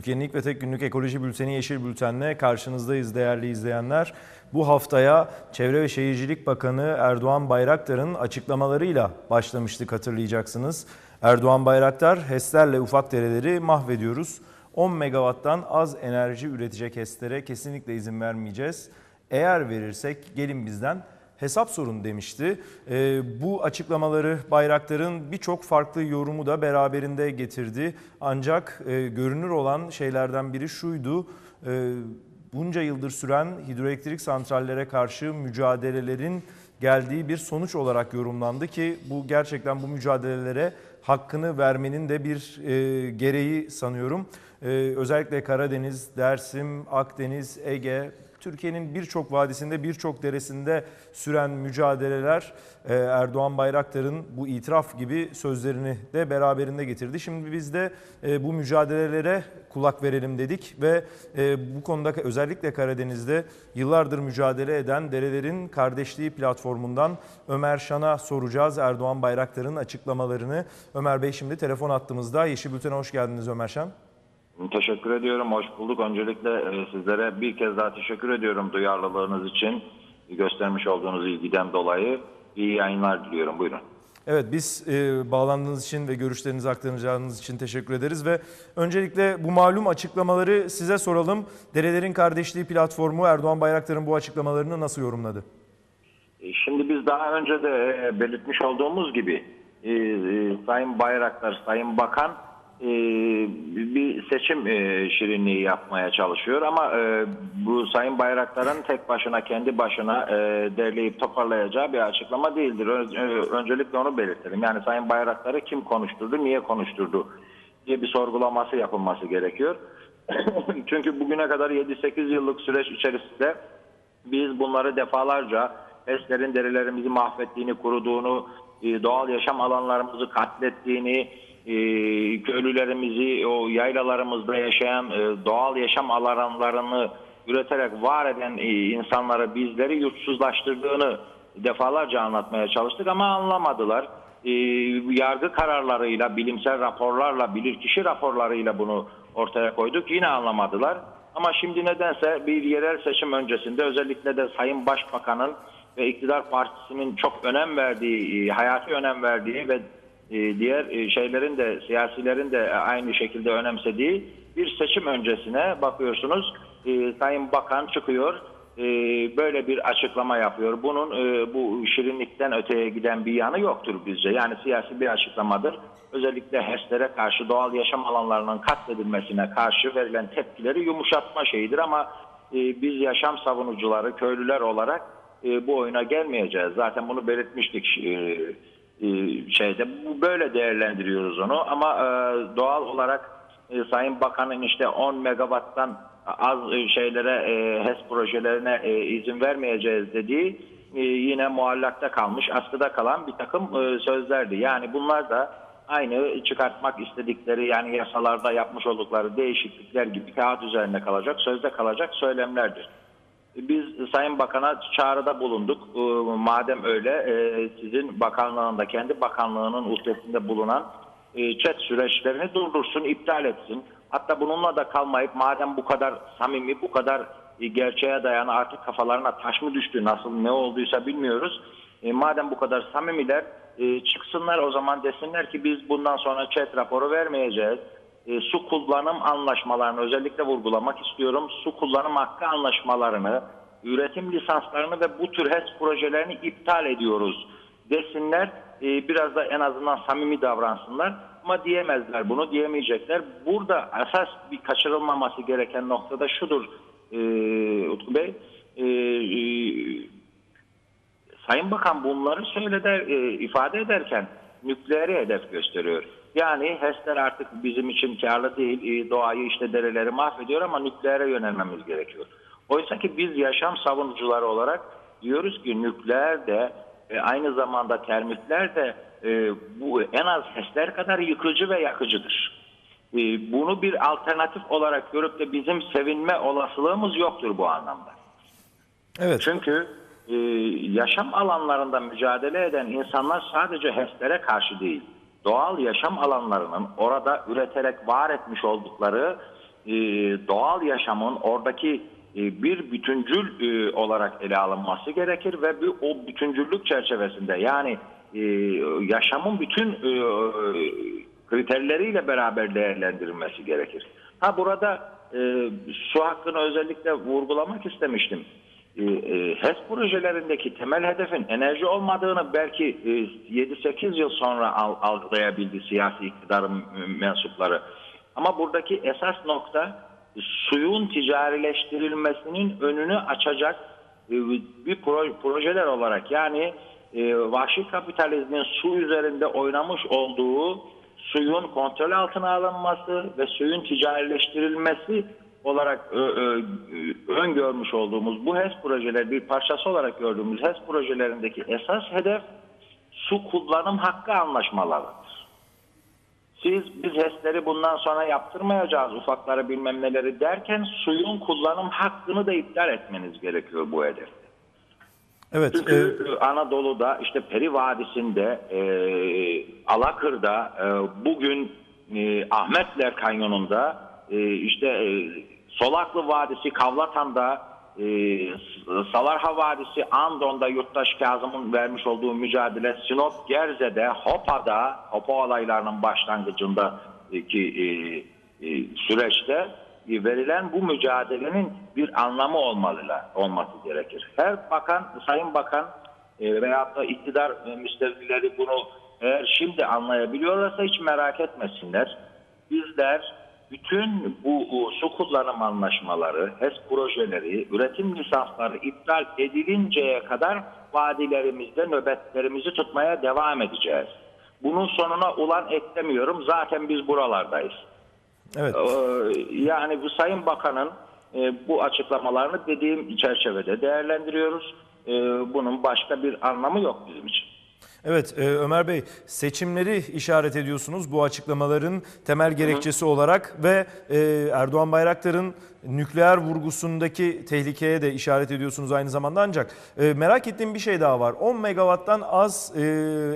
Türkiye'nin ilk ve tek günlük ekoloji bülteni Yeşil Bülten'le karşınızdayız değerli izleyenler. Bu haftaya Çevre ve Şehircilik Bakanı Erdoğan Bayraktar'ın açıklamalarıyla başlamıştık hatırlayacaksınız. Erdoğan Bayraktar, HES'lerle ufak dereleri mahvediyoruz. 10 megawatttan az enerji üretecek HES'lere kesinlikle izin vermeyeceğiz. Eğer verirsek gelin bizden hesap sorun demişti. Ee, bu açıklamaları Bayraktar'ın birçok farklı yorumu da beraberinde getirdi. Ancak e, görünür olan şeylerden biri şuydu. E, bunca yıldır süren hidroelektrik santrallere karşı mücadelelerin geldiği bir sonuç olarak yorumlandı ki bu gerçekten bu mücadelelere hakkını vermenin de bir e, gereği sanıyorum. E, özellikle Karadeniz, Dersim, Akdeniz, Ege, Türkiye'nin birçok vadisinde, birçok deresinde süren mücadeleler e, Erdoğan Bayraktar'ın bu itiraf gibi sözlerini de beraberinde getirdi. Şimdi biz de e, bu mücadelelere kulak verelim dedik ve e, bu konuda özellikle Karadeniz'de yıllardır mücadele eden Derelerin Kardeşliği platformundan Ömer Şan'a soracağız Erdoğan Bayraktar'ın açıklamalarını. Ömer Bey şimdi telefon attığımızda Yeşil Bülten'e hoş geldiniz Ömer Şan. Teşekkür ediyorum. Hoş bulduk. Öncelikle e, sizlere bir kez daha teşekkür ediyorum duyarlılığınız için. Göstermiş olduğunuz ilgiden dolayı. iyi yayınlar diliyorum. Buyurun. Evet biz e, bağlandığınız için ve görüşlerinizi aktaracağınız için teşekkür ederiz ve öncelikle bu malum açıklamaları size soralım. Derelerin Kardeşliği platformu Erdoğan Bayraktar'ın bu açıklamalarını nasıl yorumladı? E, Şimdi biz daha önce de e, belirtmiş olduğumuz gibi e, e, Sayın Bayraktar, Sayın Bakan e, bir seçim e, şirinliği yapmaya çalışıyor ama e, bu Sayın Bayraktar'ın tek başına kendi başına e, derleyip toparlayacağı bir açıklama değildir. Ö- Öncelikle onu belirtelim. Yani Sayın Bayraktar'ı kim konuşturdu, niye konuşturdu diye bir sorgulaması yapılması gerekiyor. Çünkü bugüne kadar 7-8 yıllık süreç içerisinde biz bunları defalarca HES'lerin derilerimizi mahvettiğini, kuruduğunu, e, doğal yaşam alanlarımızı katlettiğini, köylülerimizi o yaylalarımızda yaşayan e, doğal yaşam alanlarını üreterek var eden e, insanları bizleri yurtsuzlaştırdığını defalarca anlatmaya çalıştık ama anlamadılar. E, yargı kararlarıyla, bilimsel raporlarla, bilirkişi raporlarıyla bunu ortaya koyduk. Yine anlamadılar. Ama şimdi nedense bir yerel seçim öncesinde özellikle de Sayın Başbakan'ın ve iktidar partisinin çok önem verdiği, e, hayati önem verdiği ve diğer e, şeylerin de siyasilerin de aynı şekilde önemsediği bir seçim öncesine bakıyorsunuz. e, Sayın Bakan çıkıyor e, böyle bir açıklama yapıyor. Bunun e, bu şirinlikten öteye giden bir yanı yoktur bizce. Yani siyasi bir açıklamadır. Özellikle HES'lere karşı doğal yaşam alanlarının katledilmesine karşı verilen tepkileri yumuşatma şeyidir ama e, biz yaşam savunucuları, köylüler olarak e, bu oyuna gelmeyeceğiz. Zaten bunu belirtmiştik e, e, şeyde. Bu böyle değerlendiriyoruz onu ama e, doğal olarak e, Sayın Bakan'ın işte 10 megawatttan az e, şeylere e, HES projelerine e, izin vermeyeceğiz dediği e, yine muallakta kalmış, askıda kalan bir takım e, sözlerdi. Yani bunlar da aynı çıkartmak istedikleri yani yasalarda yapmış oldukları değişiklikler gibi kağıt üzerinde kalacak, sözde kalacak söylemlerdir. Biz Sayın Bakan'a çağrıda bulunduk. Ee, Madem öyle e, sizin bakanlığında, kendi bakanlığının uhdesinde bulunan chat süreçlerini durdursun, iptal etsin. Hatta bununla da kalmayıp madem bu kadar samimi, bu kadar e, gerçeğe dayanan artık kafalarına taş mı düştü, nasıl ne olduysa bilmiyoruz. E, Madem bu kadar samimiler çıksınlar o zaman desinler ki biz bundan sonra chat raporu vermeyeceğiz e, su kullanım anlaşmalarını özellikle vurgulamak istiyorum. Su kullanım hakkı anlaşmalarını, üretim lisanslarını ve bu tür HES projelerini iptal ediyoruz desinler. E, biraz da en azından samimi davransınlar. Ama diyemezler bunu, diyemeyecekler. Burada esas bir kaçırılmaması gereken noktada şudur e, Utku Bey. E, e, Sayın Bakan bunları söyledi, e, ifade ederken nükleeri hedef gösteriyor. Yani HES'ler artık bizim için karlı değil, doğayı işte dereleri mahvediyor ama nükleere yönelmemiz gerekiyor. Oysa ki biz yaşam savunucuları olarak diyoruz ki nükleer de e, aynı zamanda termikler de e, bu en az HES'ler kadar yıkıcı ve yakıcıdır. E, bunu bir alternatif olarak görüp de bizim sevinme olasılığımız yoktur bu anlamda. Evet. Çünkü yaşam alanlarında mücadele eden insanlar sadece HES'lere karşı değil, doğal yaşam alanlarının orada üreterek var etmiş oldukları e, doğal yaşamın oradaki e, bir bütüncül e, olarak ele alınması gerekir ve bir, o bütüncüllük çerçevesinde yani e, yaşamın bütün e, kriterleriyle beraber değerlendirilmesi gerekir. Ha burada e, su hakkını özellikle vurgulamak istemiştim. E, e, HES projelerindeki temel hedefin enerji olmadığını belki e, 7-8 yıl sonra al- algılayabildi siyasi iktidarın e, mensupları. Ama buradaki esas nokta suyun ticarileştirilmesinin önünü açacak e, bir pro- projeler olarak yani e, vahşi kapitalizmin su üzerinde oynamış olduğu suyun kontrol altına alınması ve suyun ticarileştirilmesi olarak ö, ö, öngörmüş olduğumuz bu HES projeler bir parçası olarak gördüğümüz HES projelerindeki esas hedef su kullanım hakkı anlaşmalarıdır. Siz biz HES'leri bundan sonra yaptırmayacağız ufakları bilmem neleri derken suyun kullanım hakkını da iptal etmeniz gerekiyor bu hedefte. Evet, e, Çünkü Anadolu'da işte Peri Vadisi'nde, e, Alakır'da, e, bugün e, Ahmetler Kanyonu'nda, e, işte e, Solaklı Vadisi Kavlatan'da, e, Salarha Vadisi Andon'da Yurttaş Kazım'ın vermiş olduğu mücadele, Sinop Gerze'de, Hopa'da, Hopa olaylarının başlangıcındaki e, e, süreçte verilen bu mücadelenin bir anlamı olmalı, olması gerekir. Her bakan, sayın bakan e, veyahut da iktidar e, müstevlileri bunu eğer şimdi anlayabiliyorlarsa hiç merak etmesinler. Bizler bütün bu, su kullanım anlaşmaları, HES projeleri, üretim lisansları iptal edilinceye kadar vadilerimizde nöbetlerimizi tutmaya devam edeceğiz. Bunun sonuna ulan eklemiyorum. Zaten biz buralardayız. evet. Ee, Yani bu Sayın Bakan'ın e, bu açıklamalarını dediğim çerçevede değerlendiriyoruz. Ee, Bunun başka bir anlamı yok bizim için. Evet e, Ömer Bey seçimleri işaret ediyorsunuz bu açıklamaların temel gerekçesi olarak ve e, Erdoğan Bayraktar'ın nükleer vurgusundaki tehlikeye de işaret ediyorsunuz aynı zamanda ancak e, merak ettiğim bir şey daha var. 10 megawatttan az e,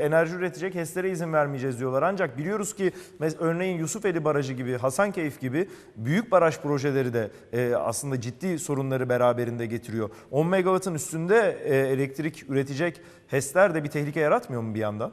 enerji üretecek HES'lere izin vermeyeceğiz diyorlar ancak biliyoruz ki örneğin Yusufeli Barajı gibi Hasankeyf gibi büyük baraj projeleri de e, aslında ciddi sorunları beraberinde getiriyor. 10 megawattın üstünde e, elektrik üretecek HES'ler de bir tehlike yaratmıyor mu bir yandan?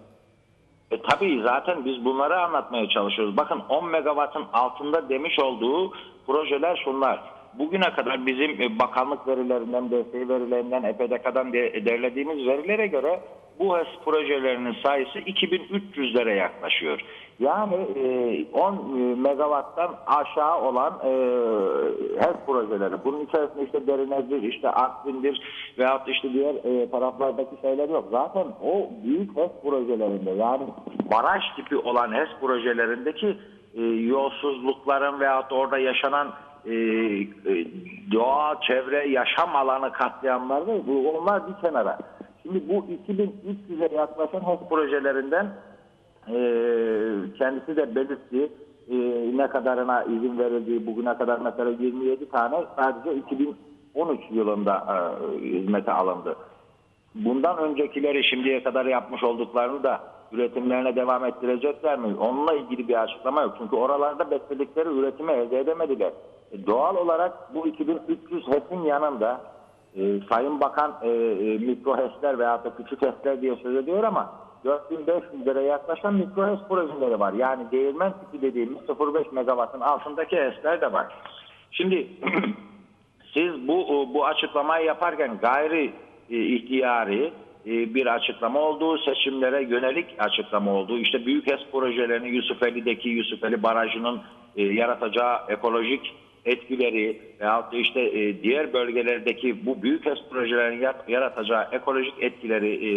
E, tabii zaten biz bunları anlatmaya çalışıyoruz. Bakın 10 megawattın altında demiş olduğu projeler şunlar. Bugüne kadar bizim e, bakanlık verilerinden, DSİ verilerinden, EPDK'dan de, derlediğimiz verilere göre bu HES projelerinin sayısı 2300'lere yaklaşıyor. Yani e, 10 megawatttan aşağı olan e, HES projeleri. Bunun içerisinde işte Derinez'dir, işte Artvin'dir veyahut işte diğer e, taraflardaki şeyler yok. Zaten o büyük HES projelerinde yani baraj tipi olan HES projelerindeki e, yolsuzlukların veyahut da orada yaşanan e, e, doğa, çevre, yaşam alanı katliamları da bu onlar bir kenara. Şimdi bu 2300'e yaklaşan HES projelerinden e, kendisi de belirtti e, ne kadarına izin verildiği bugüne kadar mesela 27 tane sadece 2013 yılında e, hizmete alındı. Bundan öncekileri şimdiye kadar yapmış olduklarını da üretimlerine devam ettirecekler mi? Onunla ilgili bir açıklama yok. Çünkü oralarda bekledikleri üretimi elde edemediler. E, doğal olarak bu 2300 HES'in yanında e, Sayın Bakan e, e, mikro HES'ler veya da küçük HES'ler diye söz ediyor ama 4500 lira yaklaşan mikro HES projeleri var. Yani değirmen tipi dediğimiz 0.5 megawattın altındaki HES'ler de var. Şimdi siz bu bu açıklamayı yaparken gayri e, ihtiyari e, bir açıklama olduğu, seçimlere yönelik açıklama olduğu, işte büyük HES projelerini Yusufeli'deki Yusufeli Barajı'nın e, yaratacağı ekolojik etkileri veyahut da işte e, diğer bölgelerdeki bu büyük projelerin yaratacağı ekolojik etkileri e,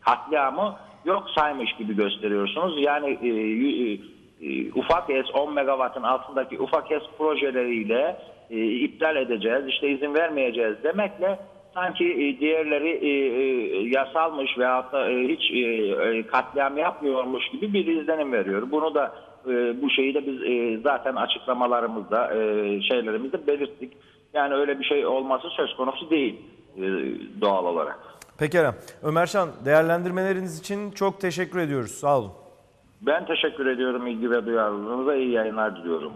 katliamı yok saymış gibi gösteriyorsunuz. Yani e, y- e, ufak HES 10 megawattın altındaki ufak HES projeleriyle e, iptal edeceğiz, işte izin vermeyeceğiz demekle sanki e, diğerleri e, e, yasalmış veyahut da e, hiç e, e, katliam yapmıyormuş gibi bir izlenim veriyor. Bunu da e, bu şeyi de biz e, zaten açıklamalarımızda, e, şeylerimizde belirttik. Yani öyle bir şey olması söz konusu değil e, doğal olarak. Pekala. Ömer Şan değerlendirmeleriniz için çok teşekkür ediyoruz. Sağ olun. Ben teşekkür ediyorum ilgi ve duyarlılığınıza iyi yayınlar diliyorum.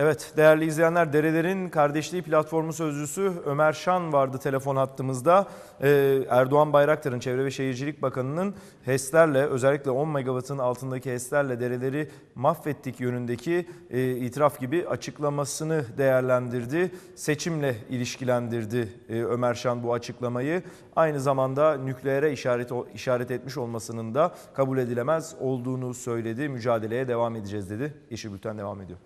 Evet değerli izleyenler Derelerin Kardeşliği Platformu Sözcüsü Ömer Şan vardı telefon hattımızda. Ee, Erdoğan Bayraktar'ın Çevre ve Şehircilik Bakanı'nın HES'lerle özellikle 10 megawattın altındaki HES'lerle dereleri mahvettik yönündeki e, itiraf gibi açıklamasını değerlendirdi. Seçimle ilişkilendirdi e, Ömer Şan bu açıklamayı. Aynı zamanda nükleere işaret, işaret etmiş olmasının da kabul edilemez olduğunu söyledi. Mücadeleye devam edeceğiz dedi. Yeşil Bülten devam ediyor.